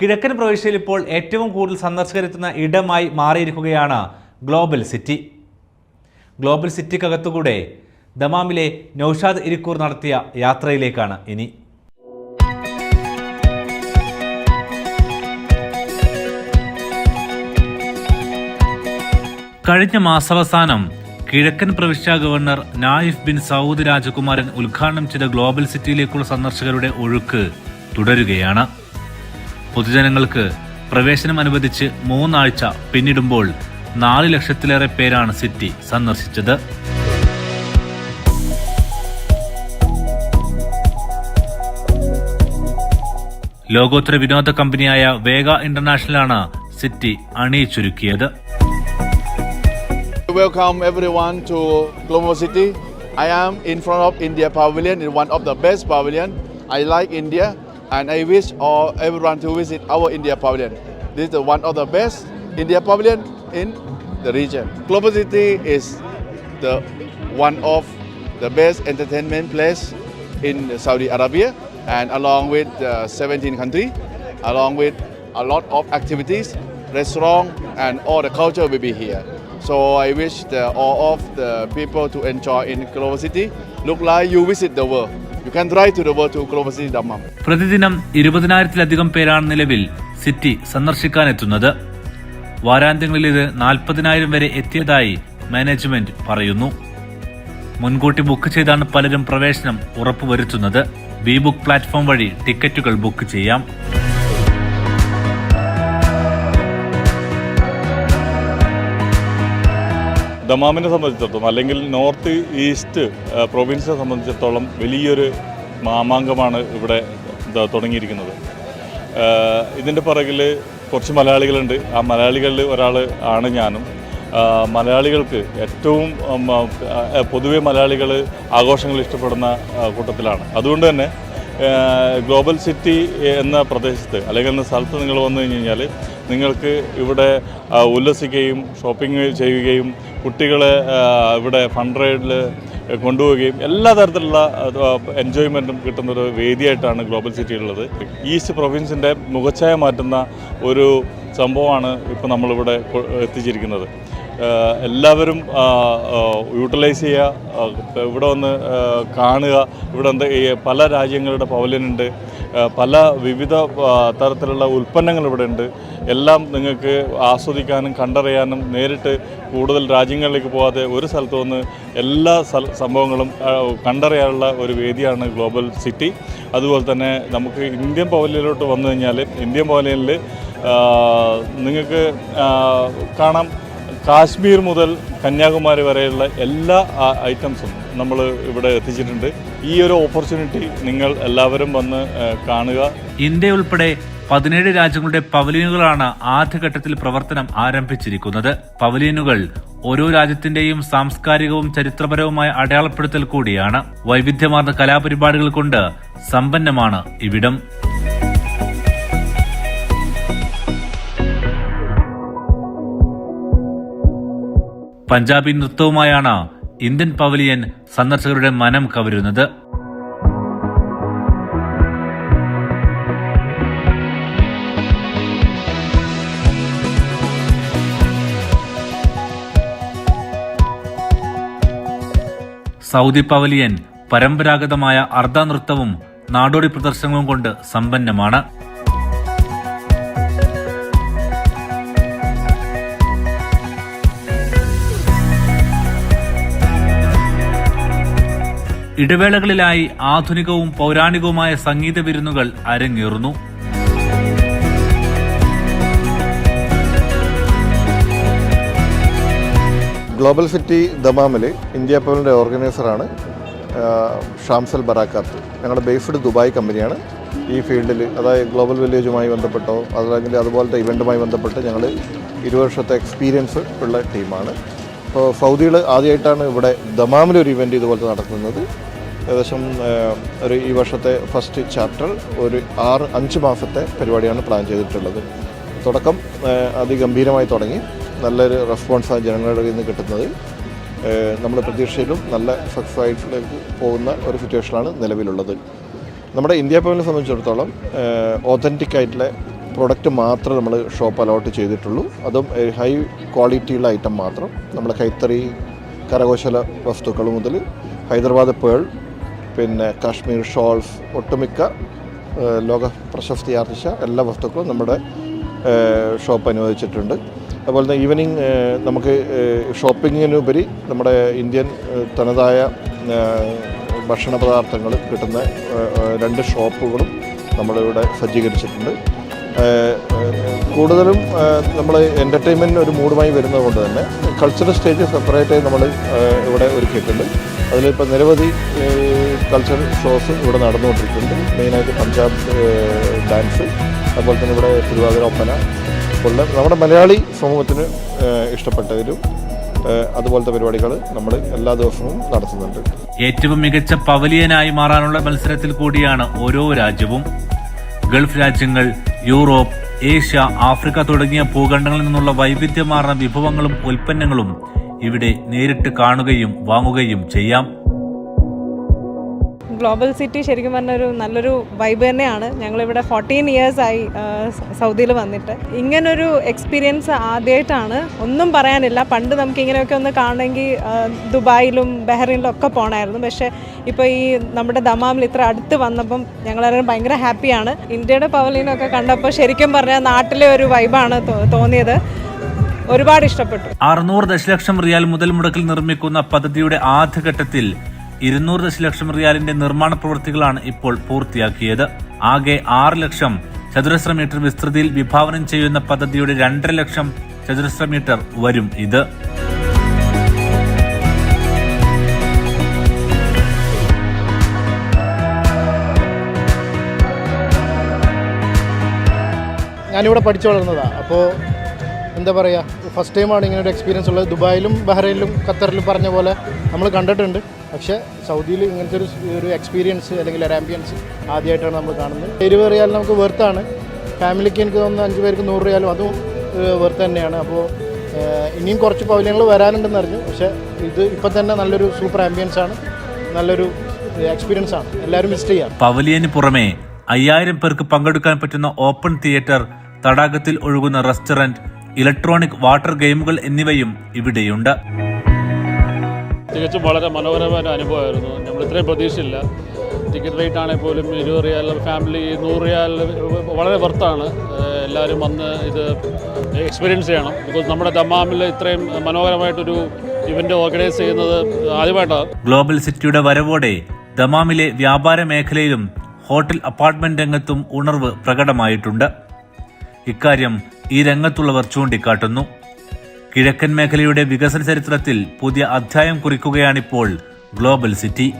കിഴക്കൻ പ്രവിശ്യയിൽ ഇപ്പോൾ ഏറ്റവും കൂടുതൽ സന്ദർശകരെത്തുന്ന ഇടമായി മാറിയിരിക്കുകയാണ് ഗ്ലോബൽ സിറ്റി. ഗ്ലോബൽ സിറ്റിക്കകത്തുകൂടെ ദമാമിലെ നൌഷാദ് ഇരിക്കൂർ നടത്തിയ യാത്രയിലേക്കാണ് ഇനി. കഴിഞ്ഞ മാസാവസാനം കിഴക്കൻ പ്രവിശ്യ ഗവർണർ നായിഫ് ബിൻ സൗദ് രാജകുമാരൻ ഉദ്ഘാടനം ചെയ്ത ഗ്ലോബൽ സിറ്റിയിലേക്കുള്ള സന്ദർശകരുടെ ഒഴുക്ക് തുടരുകയാണ്. പൊതുജനങ്ങൾക്ക് പ്രവേശനം അനുവദിച്ച് മൂന്നാഴ്ച പിന്നിടുമ്പോൾ നാല് ലക്ഷത്തിലേറെ പേരാണ് സിറ്റി സന്ദർശിച്ചത് ലോകോത്തര വിനോദ കമ്പനിയായ വേഗ ഇന്റർനാഷണലാണ് സിറ്റി അണിയിച്ചൊരുക്കിയത് Welcome to Global City. I am in front of India Pavilion, ഇൻ one of the best pavilion. I like India and I wish all everyone to visit our India Pavilion. This is one of the best India Pavilion in the region. Global City is the one of the best entertainment place in Saudi Arabia and along with uh, 17 country, along with a lot of activities, restaurant and all the culture will be here. So I wish the, all of the people to enjoy in Global City. Look like you visit the world. പ്രതിദിനം ഇരുപതിനായിരത്തിലധികം പേരാണ് നിലവിൽ city സന്ദർശിക്കാനെത്തുന്നത്. വാരാന്ത്യങ്ങളിൽ ഇത് നാൽപ്പതിനായിരം വരെ എത്തിയതായി management പറയുന്നു. മുൻകൂട്ടി book ചെയ്താണ് പലരും പ്രവേശനം ഉറപ്പുവരുത്തുന്നത്. ബി ബുക്ക് പ്ലാറ്റ്ഫോം വഴി ടിക്കറ്റുകൾ ബുക്ക് ചെയ്യാം. ദമാമിനെ സംബന്ധിച്ചിടത്തോളം അല്ലെങ്കിൽ നോർത്ത് ഈസ്റ്റ് പ്രൊവിൻസിനെ സംബന്ധിച്ചിടത്തോളം വലിയൊരു മാമാങ്കമാണ് ഇവിടെ തുടങ്ങിയിരിക്കുന്നത്. ഇതിന്റെ പിറകിൽ കുറച്ച് മലയാളികളുണ്ട്. ആ മലയാളികളിൽ ഒരാൾ ആണ് ഞാനും. മലയാളികൾക്ക് ഏറ്റവും പൊതുവെ മലയാളികൾ ആഘോഷങ്ങൾ ഇഷ്ടപ്പെടുന്ന കൂട്ടത്തിലാണ്. അതുകൊണ്ട് തന്നെ ഗ്ലോബൽ സിറ്റി എന്ന പ്രദേശത്ത് അല്ലെങ്കിൽ എന്ന സ്ഥലത്ത് നിങ്ങൾ വന്നു കഴിഞ്ഞ് കഴിഞ്ഞാൽ നിങ്ങൾക്ക് ഇവിടെ ഉല്ലസിക്കുകയും ഷോപ്പിംഗ് ചെയ്യുകയും കുട്ടികളെ ഇവിടെ ഫണ്ട് റൈഡിൽ കൊണ്ടുപോവുകയും എല്ലാ തരത്തിലുള്ള എൻജോയ്മെന്റും കിട്ടുന്നൊരു വേദിയായിട്ടാണ് ഗ്ലോബൽ സിറ്റി ഉള്ളത് ഈസ്റ്റ് പ്രൊവിൻസിന്റെ മുഖച്ഛായ മാറ്റുന്ന ഒരു സംഭവമാണ് ഇപ്പോൾ നമ്മളിവിടെ എത്തിച്ചിരിക്കുന്നത്. എല്ലാവരും യൂട്ടിലൈസ് ചെയ്യുക ഇവിടെ വന്ന് കാണുക. ഇവിടെ എന്താ പല രാജ്യങ്ങളുടെ പവലിനുണ്ട് പല വിവിധ തരത്തിലുള്ള ഉൽപ്പന്നങ്ങൾ ഇവിടെ ഉണ്ട്. എല്ലാം നിങ്ങൾക്ക് ആസ്വദിക്കാനും കണ്ടറിയാനും നേരിട്ട് കൂടുതൽ രാജ്യങ്ങളിലേക്ക് പോകാതെ ഒരു സ്ഥലത്ത് വന്ന് എല്ലാ സംഭവങ്ങളും കണ്ടറിയാനുള്ള ഒരു വേദിയാണ് ഗ്ലോബൽ സിറ്റി അതുപോലെ തന്നെ നമുക്ക് ഇന്ത്യൻ പവലിയനിലോട്ട് വന്നു കഴിഞ്ഞാൽ ഇന്ത്യൻ പവലിയനിൽ നിങ്ങൾക്ക് കാണാം. കാശ്മീർ മുതൽ കന്യാകുമാരി വരെയുള്ള എല്ലാ ഐറ്റംസും നമ്മൾ ഇവിടെ എത്തിച്ചിട്ടുണ്ട്. ഈ ഒരു ഓപ്പർച്യൂണിറ്റി നിങ്ങൾ എല്ലാവരും വന്ന് കാണുക. ഇന്ത്യ ഉൾപ്പെടെ പതിനേഴ് രാജ്യങ്ങളുടെ പവലിയനുകളാണ് ആദ്യഘട്ടത്തിൽ പ്രവർത്തനം ആരംഭിച്ചിരിക്കുന്നത്. പവലിയനുകൾ ഓരോ രാജ്യത്തിന്റെയും സാംസ്കാരികവും ചരിത്രപരവുമായ അടയാളപ്പെടുത്തൽ കൂടിയാണ്. വൈവിധ്യമാർന്ന കലാപരിപാടികൾ കൊണ്ട് സമ്പന്നമാണ് ഇവിടം. പഞ്ചാബി നൃത്തവുമായാണ് ഇന്ത്യൻ പവലിയൻ സന്ദർശകരുടെ മനം കവരുന്നത്. സൗദി പവലിയൻ പരമ്പരാഗതമായ അർദ്ധ നൃത്തവും നാടോടി പ്രദർശനങ്ങളും കൊണ്ട് സമ്പന്നമാണ്. ഇടവേളകളിലായി ആധുനികവും പൗരാണികവുമായ സംഗീത വിരുന്നുകൾ അരങ്ങേറുന്നു. ഗ്ലോബൽ സിറ്റി ദമാമിൽ ഇന്ത്യ പവലിന്റെ ഓർഗനൈസറാണ് ഷാംസൽ ബറാക്കാത്ത്. ഞങ്ങളുടെ ബേസ്ഡ് ദുബായ് കമ്പനിയാണ്. ഈ ഫീൽഡിൽ അതായത് ഗ്ലോബൽ വില്ലേജുമായി ബന്ധപ്പെട്ടോ അതല്ലെങ്കിൽ അതുപോലത്തെ ഇവന്റുമായി ബന്ധപ്പെട്ട് ഞങ്ങൾ ഇരുപത് വർഷത്തെ എക്സ്പീരിയൻസ് ഉള്ള ടീമാണ്. അപ്പോൾ സൗദികൾ ആദ്യമായിട്ടാണ് ഇവിടെ ദമാമിൽ ഒരു ഇതുപോലെ ഇതുപോലത്തെ നടത്തുന്നത്. ഏകദേശം ഒരു ഈ വർഷത്തെ ഫസ്റ്റ് ചാപ്റ്റർ ഒരു ആറ് അഞ്ച് മാസത്തെ പരിപാടിയാണ് പ്ലാൻ ചെയ്തിട്ടുള്ളത്. തുടക്കം അതിഗംഭീരമായി തുടങ്ങി. നല്ലൊരു റെസ്പോൺസാണ് ജനങ്ങളുടെ കയ്യിൽ നിന്ന് കിട്ടുന്നത് നമ്മൾ പ്രതീക്ഷയിലും നല്ല സക്സസ് ആയിട്ടിലേക്ക് പോകുന്ന ഒരു സിറ്റുവേഷനാണ് നിലവിലുള്ളത്. നമ്മുടെ ഇന്ത്യ പവനെ സംബന്ധിച്ചിടത്തോളം ഓതന്റിക് ആയിട്ടുള്ള പ്രൊഡക്റ്റ് മാത്രമേ നമ്മൾ ഷോപ്പ് അലോട്ട് ചെയ്തിട്ടുള്ളൂ. അതും ഹൈ ക്വാളിറ്റിയുള്ള ഐറ്റം മാത്രം. നമ്മൾ കൈത്തറി കരകൗശല വസ്തുക്കൾ മുതൽ ഹൈദരാബാദ് പേൾ പിന്നെ കാശ്മീർ ഷോൾസ് ഒട്ടുമിക്ക ലോക പ്രശസ്തി ആർജിച്ച എല്ലാ വസ്തുക്കളും നമ്മുടെ ഷോപ്പ് അനുവദിച്ചിട്ടുണ്ട്. അതുപോലെ തന്നെ ഈവനിങ് നമുക്ക് ഷോപ്പിങ്ങിനുപരി നമ്മുടെ ഇന്ത്യൻ തനതായ ഭക്ഷണ പദാർത്ഥങ്ങൾ കിട്ടുന്ന രണ്ട് ഷോപ്പുകളും നമ്മളിവിടെ സജ്ജീകരിച്ചിട്ടുണ്ട്. കൂടുതലും നമ്മൾ എന്റർടൈൻമെന്റിന് ഒരു മൂഡുമായി വരുന്നത് കൊണ്ട് തന്നെ കൾച്ചറൽ സ്റ്റേജ് സെപ്പറേറ്റായി നമ്മൾ ഇവിടെ ഒരുക്കിയിട്ടുണ്ട്. അതിലിപ്പോൾ നിരവധി കൾച്ചറൽ ഷോസ് ഇവിടെ നടന്നുകൊണ്ടിരിക്കുന്നുണ്ട്. മെയിനായിട്ട് പഞ്ചാബ് ഡാൻസ് അതുപോലെ തന്നെ ഇവിടെ തിരുവാതിര ഒപ്പന ഉള്ള നമ്മുടെ മലയാളി സമൂഹത്തിന് ഇഷ്ടപ്പെട്ടതിലും അതുപോലത്തെ പരിപാടികൾ നമ്മൾ എല്ലാ ദിവസവും നടത്തുന്നുണ്ട്. ഏറ്റവും മികച്ച പവലിയനായി മാറാനുള്ള മത്സരത്തിൽ കൂടിയാണ് ഓരോ രാജ്യവും ഗൾഫ് രാജ്യങ്ങൾ യൂറോപ്പ് ഏഷ്യ ആഫ്രിക്ക തുടങ്ങിയ ഭൂഖണ്ഡങ്ങളിൽ നിന്നുള്ള വൈവിധ്യമാർന്ന വിഭവങ്ങളും ഉൽപ്പന്നങ്ങളും ഇവിടെ നേരിട്ട് കാണുകയും വാങ്ങുകയും ചെയ്യാം. ഗ്ലോബൽ സിറ്റി ശരിക്കും പറഞ്ഞ ഒരു നല്ലൊരു വൈബ് തന്നെയാണ്. ഞങ്ങളിവിടെ ഫോർട്ടീൻ ഇയേഴ്സായി സൗദിയിൽ വന്നിട്ട്. ഇങ്ങനൊരു എക്സ്പീരിയൻസ് ആദ്യമായിട്ടാണ് ഒന്നും പറയാനില്ല. പണ്ട് നമുക്ക് ഇങ്ങനെയൊക്കെ ഒന്ന് കാണണമെങ്കിൽ ദുബായിലും ബഹ്റൈനിലും ഒക്കെ പോകണമായിരുന്നു പക്ഷേ ഇപ്പോൾ ഈ നമ്മുടെ ദമാമിൽ ഇത്ര അടുത്ത് വന്നപ്പം ഞങ്ങളെല്ലാവരും ഭയങ്കര ഹാപ്പിയാണ് ഇന്ത്യയുടെ പവലിനൊക്കെ കണ്ടപ്പോൾ ശരിക്കും പറഞ്ഞാൽ നാട്ടിലെ ഒരു വൈബാണ് തോന്നിയത്. ഒരുപാട് ഇഷ്ടപ്പെട്ടു. അറുന്നൂറ് ദശലക്ഷം റിയാൽ മുതൽ മുടക്കിൽ നിർമ്മിക്കുന്ന പദ്ധതിയുടെ ആദ്യഘട്ടത്തിൽ ഇരുന്നൂറ് ദശലക്ഷം റിയാലിന്റെ നിർമ്മാണ പ്രവൃത്തികളാണ് ഇപ്പോൾ പൂർത്തിയാക്കിയത്. ആകെ ആറ് ലക്ഷം ചതുരശ്ര മീറ്റർ വിസ്തൃതിയിൽ വിഭാവനം ചെയ്യുന്ന പദ്ധതിയുടെ രണ്ടര ലക്ഷം ചതുരശ്ര മീറ്റർ വരും ഇത്. ഞാനിവിടെ പഠിച്ചു വളർന്നതാണ് അപ്പോൾ എന്താ പറയുക ഫസ്റ്റ് ടൈമാണ് ഇങ്ങനെ ഒരു എക്സ്പീരിയൻസ് ഉള്ളത്. ദുബായിലും ബഹ്റൈനിലും ഖത്തറിലും പറഞ്ഞ പോലെ നമ്മൾ കണ്ടിട്ടുണ്ട്. പക്ഷേ സൗദിയിൽ ഇങ്ങനത്തെ ഒരു ഒരു എക്സ്പീരിയൻസ് അല്ലെങ്കിൽ ഒരു ആംബിയൻസ് ആദ്യമായിട്ടാണ് നമ്മൾ കാണുന്നത്. ഇരുപത് റിയാൽ നമുക്ക് വെർത്താണ് ഫാമിലിക്ക് എനിക്ക് തോന്നുന്നു അഞ്ച് പേർക്ക് നൂറ് റിയാലും അതും വെർത്ത് തന്നെയാണ്. അപ്പോൾ ഇനിയും കുറച്ച് പവലിയങ്ങൾ വരാനുണ്ടെന്ന് അറിഞ്ഞു. പക്ഷേ ഇത് ഇപ്പം തന്നെ നല്ലൊരു സൂപ്പർ ആംബിയൻസ് ആണ്. നല്ലൊരു എക്സ്പീരിയൻസ് ആണ്. എല്ലാവരും മിസ് ചെയ്യാം. പവലിയന് പുറമേ അയ്യായിരം പേർക്ക് പങ്കെടുക്കാൻ പറ്റുന്ന ഓപ്പൺ തിയേറ്റർ തടാകത്തിൽ ഒഴുകുന്ന റെസ്റ്റോറന്റ് ഇലക്ട്രോണിക് വാട്ടർ ഗെയിമുകൾ എന്നിവയും ഇവിടെയുണ്ട്. തികച്ചും വളരെ മനോഹരമായ അനുഭവമായിരുന്നു. നമ്മൾ ഇത്രയും പ്രതീക്ഷയില്ല. ടിക്കറ്റ് റേറ്റ് ആണെങ്കിൽ പോലും ഇരുപത് റിയാൽ ഫാമിലി നൂറ് റിയാൽ വളരെ വർത്താണ് എല്ലാവരും വന്ന് ഇത് എക്സ്പീരിയൻസ് ചെയ്യണം. ബിക്കോസ് നമ്മുടെ ദമാമിൽ ഇത്രയും മനോഹരമായിട്ടൊരു ഇവന്റ് ഓർഗനൈസ് ചെയ്യുന്നത് ആദ്യമായിട്ടാണ്. ഗ്ലോബൽ സിറ്റിയുടെ വരവോടെ ദമാമിലെ വ്യാപാര മേഖലയിലും ഹോട്ടൽ അപ്പാർട്ട്മെന്റ് രംഗത്തും ഉണർവ് പ്രകടമായിട്ടുണ്ട്. ഇക്കാര്യം ഈ രംഗത്തുള്ളവർ ചൂണ്ടിക്കാട്ടുന്നു. കിഴക്കൻ മേഖലയുടെ വികസന ചരിത്രത്തിൽ പുതിയ അധ്യായം കുറിക്കുകയാണിപ്പോൾ ഗ്ലോബൽ സിറ്റി.